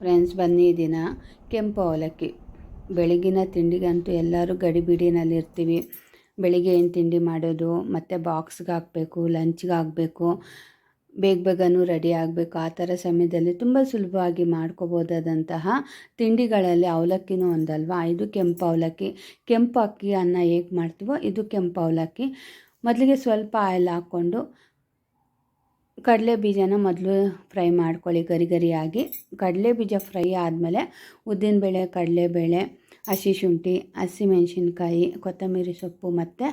Friends, ಬನ್ನಿ ದಿನ ಕೆಂಪು ಅವಲಕ್ಕಿ. ಬೆಳಗಿನ ತಿಂಡಿಗಂತೂ ಎಲ್ಲರೂ ಗಡಿಬಿಡಿನಲ್ಲಿ ಇರ್ತೀವಿ ಬೆಳಿಗ್ಗೆ ಏನು ತಿಂಡಿ ಮಾಡೋದು, ಮತ್ತು ಬಾಕ್ಸ್ಗೆ ಹಾಕಬೇಕು, ಲಂಚ್ಗೆ ಹಾಕಬೇಕು, ಬೇಗ ಬೇಗನೂ ರೆಡಿ ಆಗಬೇಕು. ಆ ಥರ ಸಮಯದಲ್ಲಿ ತುಂಬ ಸುಲಭವಾಗಿ ಮಾಡ್ಕೋಬೋದಾದಂತಹ ತಿಂಡಿಗಳಲ್ಲಿ ಅವಲಕ್ಕಿನೂ ಒಂದಲ್ವಾ? ಇದು ಕೆಂಪು ಅವಲಕ್ಕಿ. ಕೆಂಪು ಅಕ್ಕಿ ಅನ್ನ ಹೇಗೆ ಮಾಡ್ತೀವೋ, ಇದು ಕೆಂಪು ಅವಲಕ್ಕಿ. ಮೊದಲಿಗೆ ಸ್ವಲ್ಪ ಆಯಿಲ್ ಹಾಕ್ಕೊಂಡು ಕಡಲೆ ಬೀಜನ ಮೊದಲು ಫ್ರೈ ಮಾಡ್ಕೊಳ್ಳಿ ಗರಿ ಗರಿಯಾಗಿ. ಕಡಲೆ ಬೀಜ ಫ್ರೈ ಆದಮೇಲೆ ಉದ್ದಿನಬೇಳೆ ಕಡಲೆಬೇಳೆ ಹಸಿ ಶುಂಠಿ ಹಸಿಮೆಣಸಿನ್ಕಾಯಿ ಕೊತ್ತಂಬರಿ ಸೊಪ್ಪು ಮತ್ತು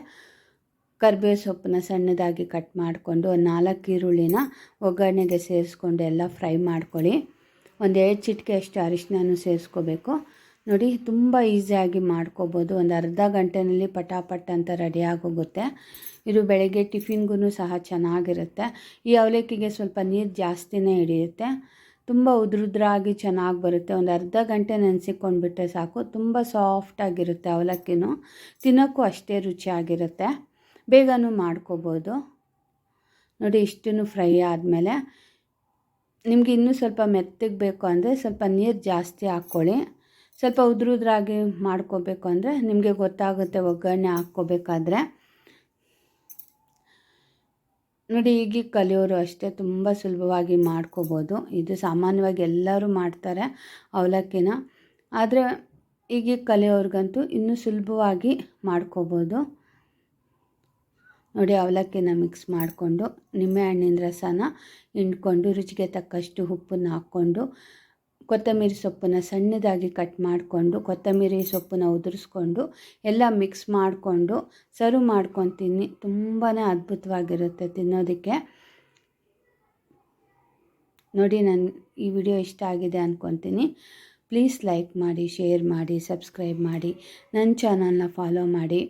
ಕರಿಬೇವು ಸೊಪ್ಪನ್ನ ಸಣ್ಣದಾಗಿ ಕಟ್ ಮಾಡಿಕೊಂಡು ಒಂದು ನಾಲ್ಕು ಈರುಳ್ಳಿನ ಒಗ್ಗರಣೆಗೆ ಸೇರಿಸ್ಕೊಂಡು ಎಲ್ಲ ಫ್ರೈ ಮಾಡ್ಕೊಳ್ಳಿ. ಒಂದು ಎರಡು ಚಿಟಿಕೆ ಅಷ್ಟು ಅರಿಶಿನೂ ಸೇರಿಸ್ಕೋಬೇಕು. ನೋಡಿ, ತುಂಬ ಈಸಿಯಾಗಿ ಮಾಡ್ಕೋಬೋದು. ಒಂದು ಅರ್ಧ ಗಂಟೆನಲ್ಲಿ ಪಟಾಪಟ್ ಅಂತ ರೆಡಿ ಆಗೋಗುತ್ತೆ. ಇದು ಬೆಳಗ್ಗೆ ಟಿಫಿನ್ಗೂ ಸಹ ಚೆನ್ನಾಗಿರುತ್ತೆ. ಈ ಅವಲಕ್ಕಿಗೆ ಸ್ವಲ್ಪ ನೀರು ಜಾಸ್ತಿನೇ ಹಿಡಿಯುತ್ತೆ. ತುಂಬ ಉದ್ರುದ್ರಾಗಿ ಚೆನ್ನಾಗಿ ಬರುತ್ತೆ. ಒಂದು ಅರ್ಧ ಗಂಟೆ ನೆನೆಸಿಕೊಂಡ್ಬಿಟ್ರೆ ಸಾಕು. ತುಂಬ ಸಾಫ್ಟಾಗಿರುತ್ತೆ ಅವಲಕ್ಕಿನೂ. ತಿನ್ನೋಕ್ಕೂ ಅಷ್ಟೇ ರುಚಿಯಾಗಿರುತ್ತೆ. ಬೇಗನೂ ಮಾಡ್ಕೋಬೋದು. ನೋಡಿ, ಇಷ್ಟನ್ನು ಫ್ರೈ ಆದಮೇಲೆ ನಿಮಗೆ ಇನ್ನೂ ಸ್ವಲ್ಪ ಮೆತ್ತಗೆ ಬೇಕು ಅಂದರೆ ಸ್ವಲ್ಪ ನೀರು ಜಾಸ್ತಿ ಹಾಕ್ಕೊಳ್ಳಿ. ಸ್ವಲ್ಪ ಉದ್ರುದ್ರಾಗಿ ಮಾಡ್ಕೋಬೇಕು ಅಂದರೆ ನಿಮಗೆ ಗೊತ್ತಾಗುತ್ತೆ ಒಗ್ಗರಣೆ ಹಾಕ್ಕೋಬೇಕಾದ್ರೆ. ನೋಡಿ ಈಗೀಗ ಕಲಿಯೋರು ಅಷ್ಟೇ, ತುಂಬ ಸುಲಭವಾಗಿ ಮಾಡ್ಕೋಬೋದು. ಇದು ಸಾಮಾನ್ಯವಾಗಿ ಎಲ್ಲರೂ ಮಾಡ್ತಾರೆ ಅವಲಕ್ಕಿನ. ಆದರೆ ಈಗೀಗ ಕಲಿಯೋರ್ಗಂತೂ ಇನ್ನೂ ಸುಲಭವಾಗಿ ಮಾಡ್ಕೋಬೋದು. ನೋಡಿ, ಅವಲಕ್ಕಿನ ಮಿಕ್ಸ್ ಮಾಡಿಕೊಂಡು ನಿಂಬೆಹಣ್ಣಿನ ರಸನ ಹಿಂಡ್ಕೊಂಡು, ರುಚಿಗೆ ತಕ್ಕಷ್ಟು ಉಪ್ಪನ್ನು ಹಾಕ್ಕೊಂಡು ಕೊತ್ತಂಬರಿ ಸೊಪ್ಪನ್ನು ಸಣ್ಣದಾಗಿ ಕಟ್ ಮಾಡಿಕೊಂಡು, ಕೊತ್ತಂಬರಿ ಸೊಪ್ಪನ್ನ ಉದುರಿಸ್ಕೊಂಡು, ಎಲ್ಲ ಮಿಕ್ಸ್ ಮಾಡಿಕೊಂಡು ಸರ್ವ್ ಮಾಡ್ಕೊಂಡು ತಿನ್ನಿ. ತುಂಬಾ ಅದ್ಭುತವಾಗಿರುತ್ತೆ ತಿನ್ನೋದಕ್ಕೆ. ನೋಡಿ ನಾನು ಈ ವಿಡಿಯೋ ಇಷ್ಟ ಆಗಿದೆ ಅಂದ್ಕೊತೀನಿ ಪ್ಲೀಸ್ ಲೈಕ್ ಮಾಡಿ ಶೇರ್ ಮಾಡಿ ಸಬ್ಸ್ಕ್ರೈಬ್ ಮಾಡಿ. ನನ್ನ ಚಾನಲ್ನ ಫಾಲೋ ಮಾಡಿ.